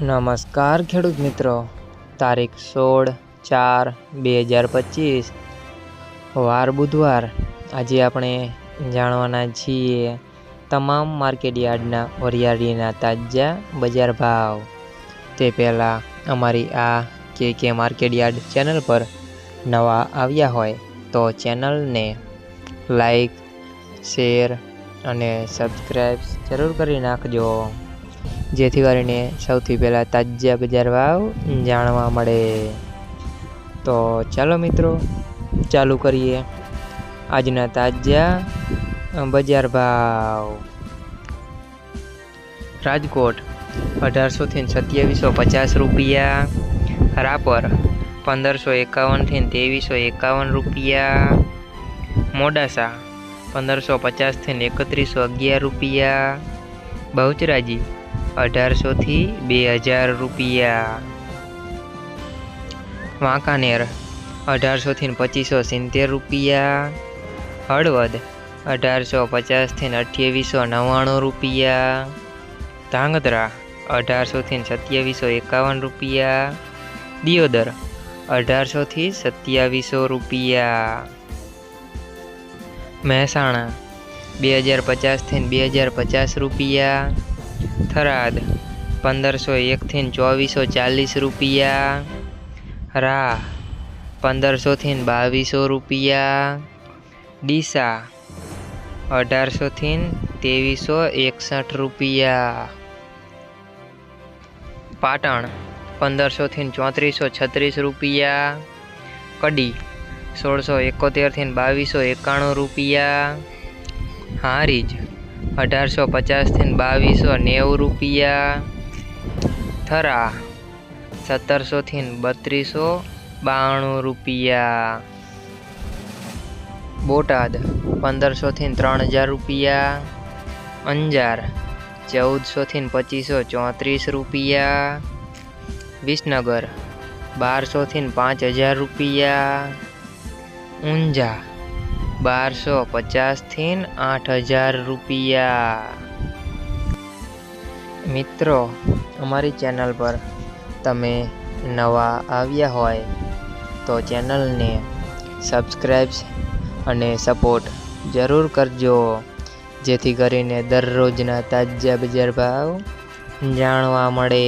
નમસ્કાર ખેડૂત મિત્રો. તારીખ સોળ ચાર બે હજાર પચીસ. વાર બુધવાર. આજે આપણે જાણવાના છીએ તમામ માર્કેટ યાર્ડના વરિયાળીના તાજા બજાર ભાવ. તે પહેલાં અમારી આ કે કે માર્કેટ યાર્ડ ચેનલ પર નવા આવ્યા હોય તો ચેનલને લાઈક, શેર અને સબસ્ક્રાઈબ જરૂર કરી નાખજો. જેથી કરીને સૌથી પહેલાં તાજા બજાર ભાવ જાણવા મળે. તો ચાલો મિત્રો, ચાલુ કરીએ આજના તાજા બજાર ભાવ. રાજકોટ અઢારસોથી સત્યાવીસો પચાસ રૂપિયા. રાપર, પંદરસો એકાવનથી ત્રેવીસો એકાવન રૂપિયા. મોડાસા, પંદરસો પચાસથી એકત્રીસો અગિયાર રૂપિયા. બહુચરાજી અઢારસોથી બે હજાર રૂપિયા. વાંકાનેર અઢારસોથી પચીસો સિત્તેર રૂપિયા. હળવદ, અઢારસો પચાસથી અઠ્યાવીસો નવ્વાણું રૂપિયા. ધાંગધ્રા અઢારસોથી સત્યાવીસો એકાવન રૂપિયા. દિયોદર અઢારસોથી સત્યાવીસો રૂપિયા. મહેસાણા, બે હજાર પચાસથી બે હજાર પચાસ રૂપિયા. થરાદ પંદરસો એકથી ચોવીસો ચાલીસ રૂપિયા. રાહ, પંદરસોથી બાવીસો રૂપિયા. ડીસા, અઢારસોથી ત્રેવીસો એકસઠ રૂપિયા. પાટણ, પંદરસોથી ચોત્રીસો છત્રીસ રૂપિયા. કડી, સોળસો એકોતેરથી બાવીસો એકાણું રૂપિયા. હારીજ અઢારસો પચાસથી બાવીસો નેવું રૂપિયા. થરા, સત્તરસોથી બત્રીસો બાણું રૂપિયા. બોટાદ, પંદરસોથી ત્રણ હજાર રૂપિયા. અંજાર, ચૌદસોથી પચીસો ચોત્રીસ રૂપિયા. વિસનગર, બારસોથી પાંચ હજાર રૂપિયા. ઊંઝા બારસો પચાસથી આઠ હજાર રૂપિયા. મિત્રો, અમારી ચેનલ પર તમે નવા આવ્યા હોય તો ચેનલને સબસ્ક્રાઈબ્સ અને સપોર્ટ જરૂર કરજો, જેથી કરીને દરરોજના તાજા બજાર ભાવ જાણવા મળે.